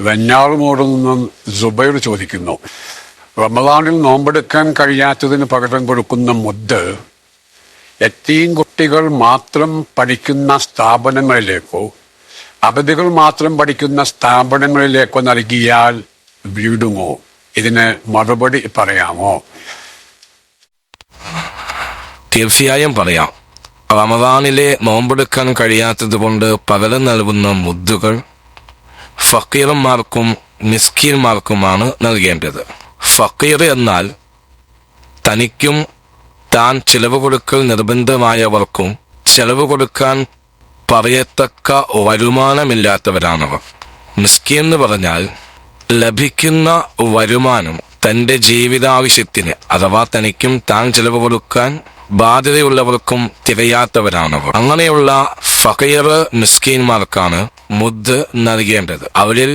വെഞ്ഞാറുമൂടിൽ നിന്നും സുബൈർ ചോദിക്കുന്നു റമദാനിൽ നോമ്പെടുക്കാൻ കഴിയാത്തതിന് പകരം കൊടുക്കുന്ന മുദ്ദ് എത്തീം കുട്ടികൾ മാത്രം പഠിക്കുന്ന സ്ഥാപനങ്ങളിലേക്കോ അവധികൾ മാത്രം പഠിക്കുന്ന സ്ഥാപനങ്ങളിലേക്കോ നൽകിയാൽ വീടുമോ? ഇതിന് മറുപടി പറയാമോ? തീർച്ചയായും പറയാം. റമദാനിലെ നോമ്പെടുക്കാൻ കഴിയാത്തത് കൊണ്ട് പകരം നൽകുന്ന മുദ്ദുകൾ ഫക്കീർമാർക്കും മിസ്കീന്മാർക്കുമാണ് നൽകേണ്ടത്. ഫക്കീർ എന്നാൽ തനിക്കും താൻ ചിലവ് കൊടുക്കൽ നിർബന്ധമായവർക്കും ചെലവ് കൊടുക്കാൻ പറയത്തക്ക വരുമാനമില്ലാത്തവരാണവർ. മിസ്കി എന്ന് പറഞ്ഞാൽ ലഭിക്കുന്ന വരുമാനം തന്റെ ജീവിതാവശ്യത്തിന് അഥവാ തനിക്കും താൻ ചെലവ് കൊടുക്കാൻ ബാധ്യതയുള്ളവർക്കും തികയാത്തവരാണവർ. അങ്ങനെയുള്ള ഫക്കീർ മിസ്കീന്മാർക്കാണ് മുദ്ദ് നൽകേണ്ടത്. അവരിൽ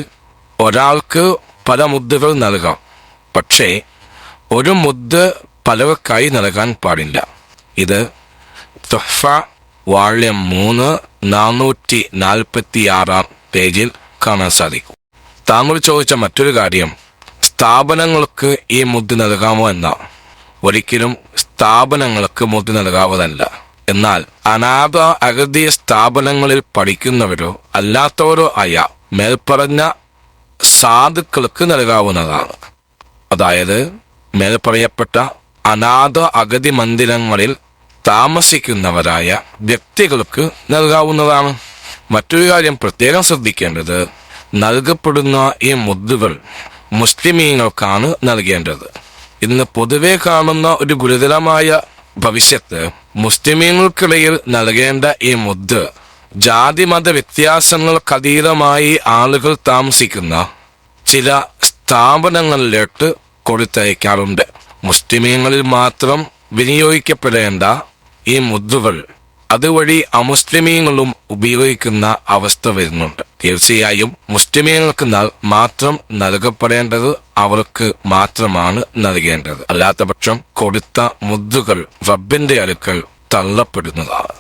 ഒരാൾക്ക് പല മുദ്ദുകൾ നൽകാം. പക്ഷേ ഒരു മുദ് പലവർക്കായി നൽകാൻ പാടില്ല. ഇത് തുഹ്ഫ വാള്യം മൂന്ന് നാനൂറ്റി നാൽപ്പത്തി ആറാം പേജിൽ കാണാൻ സാധിക്കും. താങ്കൾ ചോദിച്ച മറ്റൊരു കാര്യം സ്ഥാപനങ്ങൾക്ക് ഈ മുദ്ദ് നൽകാമോ എന്നാണ് ഒരിക്കലും സ്ഥാപനങ്ങൾക്ക് മുദ്ദ് നൽകാവതല്ല എന്നാൽ അനാഥ അഗതി സ്ഥാപനങ്ങളിൽ പഠിക്കുന്നവരോ അല്ലാത്തവരോ ആയ മേൽപ്പറഞ്ഞ സാധുക്കൾക്ക് നൽകാവുന്നതാണ്. അതായത് മേൽപ്പറയപ്പെട്ട അനാഥ അഗതി മന്ദിരങ്ങളിൽ താമസിക്കുന്നവരായ വ്യക്തികൾക്ക് നൽകാവുന്നതാണ്. മറ്റൊരു കാര്യം പ്രത്യേകം ശ്രദ്ധിക്കേണ്ടത് നൽകപ്പെടുന്ന ഈ മുദ്ദുകൾ മുസ്ലിമീങ്ങൾക്കാണ് നൽകേണ്ടത്. ഇന്ന് പൊതുവെ കാണുന്ന ഒരു ഗുരുതരമായ ഭവിഷ്യത്ത്. മുസ്ലിമീങ്ങൾക്കിടയിൽ നൽകേണ്ട ഈ മുദ് ജാതിമത വ്യത്യാസങ്ങൾക്കതീതമായി ആളുകൾ താമസിക്കുന്ന ചില സ്ഥാപനങ്ങളിലോട്ട് കൊടുത്തയക്കാറുണ്ട്. മുസ്ലിമീങ്ങളിൽ മാത്രം വിനിയോഗിക്കപ്പെടേണ്ട ഈ മുദ്ദുകൾ അതുവഴി അമുസ്ലിമീങ്ങളും ഉപയോഗിക്കുന്ന അവസ്ഥ വരുന്നുണ്ട്. തീർച്ചയായും മുസ്ലിമീങ്ങൾക്ക് മാത്രം നൽകപ്പെടേണ്ടത് അവർക്ക് മാത്രമാണ് നൽകേണ്ടത്. അല്ലാത്ത പക്ഷം കൊടുത്ത മുദ്ദുകൾ റബ്ബിന്റെ അടുക്കൽ തള്ളപ്പെടുന്നതാണ്.